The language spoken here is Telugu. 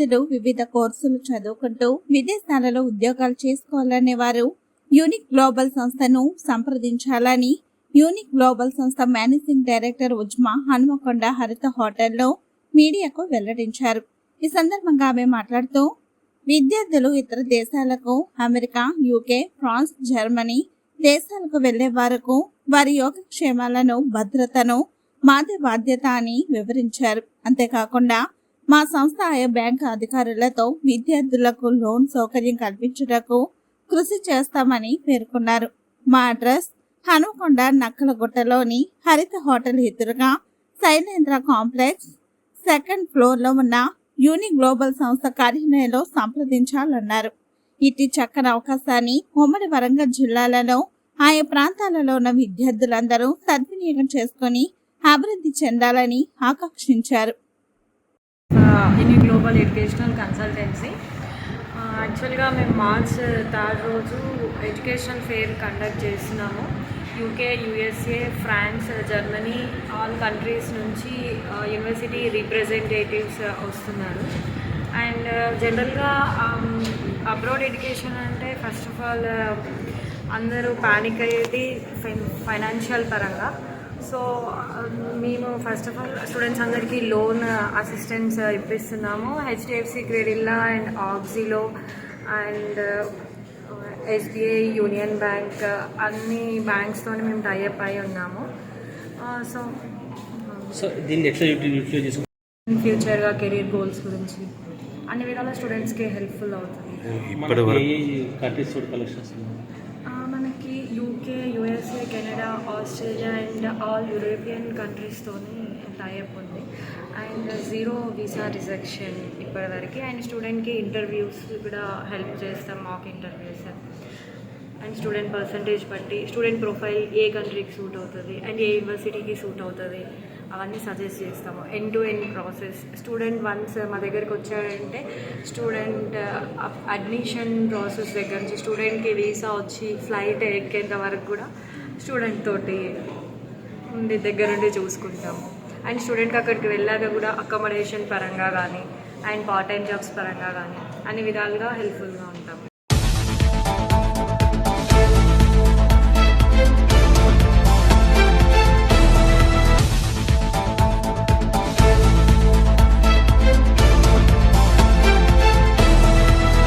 విద్యార్థులు వివిధ కోర్సులు చదువుకుంటూ విదేశాలలో ఉద్యోగాలు చేసుకోవాలనే వారు యూనిక్ గ్లోబల్ సంస్థను సంప్రదించాలని యూనిక్ గ్లోబల్ సంస్థ మేనేజింగ్ డైరెక్టర్ ఉజ్మా హనుమకొండ హరిత హోటల్లో మీడియాకు వెల్లడించారు. ఈ సందర్భంగా ఆమె మాట్లాడుతూ విద్యార్థులు ఇతర దేశాలకు అమెరికా యూకే ఫ్రాన్స్ జర్మనీ దేశాలకు వెళ్ళే వరకు వారి యోగక్షేమాలను భద్రతను మాదే బాధ్యత అని వివరించారు. అంతేకాకుండా మా సంస్థ ఆయా బ్యాంకు అధికారులతో విద్యార్థులకు లోన్ సౌకర్యం కల్పించుటకు కృషి చేస్తామని పేర్కొన్నారు. మా అడ్రస్ హనుకొండ నక్కలగుట్టలోని హరిత హోటల్ ఎదురుగా శైలేంద్ర కాంప్లెక్స్ సెకండ్ ఫ్లోర్లో ఉన్న యూని గ్లోబల్ సంస్థ కార్యాలయంలో సంప్రదించాలన్నారు. ఇటు చక్కని అవకాశాన్ని ఉమ్మడి వరంగల్ జిల్లాలలో ఆయా ప్రాంతాలలో ఉన్న విద్యార్థులందరూ సద్వినియోగం చేసుకొని అభివృద్ధి చెందాలని ఆకాంక్షించారు. ఇన్ గ్లోబల్ ఎడ్యుకేషనల్ కన్సల్టెన్సీ యాక్చువల్గా మేము మార్చ్ థర్డ్ రోజు ఎడ్యుకేషన్ ఫేర్ కండక్ట్ చేస్తున్నాము. UK USA France Germany all countries నుంచి యూనివర్సిటీ రిప్రజెంటేటివ్స్ వస్తున్నారు. అండ్ జనరల్గా అబ్రాడ్ ఎడ్యుకేషన్ అంటే ఫస్ట్ ఆఫ్ ఆల్ అందరూ పానిక్ అయ్యేది ఫైనాన్షియల్ పరంగా. సో మేము ఫస్ట్ ఆఫ్ ఆల్ స్టూడెంట్స్ అందరికీ loan assistance ఇప్పిస్తున్నాము. HDFC Credila and Auxilo and SBI Union Bank అన్ని బ్యాంక్స్తో మేము టైఅప్ అయి ఉన్నాము. సో దీన్ని ఎట్లా ఫ్యూచర్గా కెరీర్ గోల్స్ గురించి. అన్ని విధాల స్టూడెంట్స్కి హెల్ప్ఫుల్ అవుతుంది. ఇప్పటి వరకు ఏ కంట్రీస్ తోటి కలెక్షన్స్ ఆ, మనకి UK USA Canada Australia and all European కంట్రీస్తోని tie up ఉంది. అండ్ జీరో వీసా రిజెక్షన్ ఇప్పటివరకు. అండ్ స్టూడెంట్కి ఇంటర్వ్యూస్ కూడా హెల్ప్ చేస్తాం mock interviews and student percentage బట్టి స్టూడెంట్ ప్రొఫైల్ ఏ కంట్రీకి సూట్ అవుతుంది అండ్ ఏ యూనివర్సిటీకి సూట్ అవుతుంది అవన్నీ సజెస్ట్ చేస్తాము. End to end process student once మా దగ్గరికి వచ్చాడంటే స్టూడెంట్ అడ్మిషన్ ప్రాసెస్ దగ్గర నుంచి స్టూడెంట్కి వీసా వచ్చి ఫ్లైట్ ఎక్కేంత వరకు కూడా స్టూడెంట్ తోటి ఉండి దగ్గరుండి చూసుకుంటాం చూసుకుంటాము. అండ్ స్టూడెంట్కి అక్కడికి వెళ్ళాక కూడా అకామిడేషన్ పరంగా కానీ అండ్ పార్ట్ టైం జాబ్స్ పరంగా కానీ అన్ని విధాలుగా హెల్ప్ఫుల్గా ఉంటాము.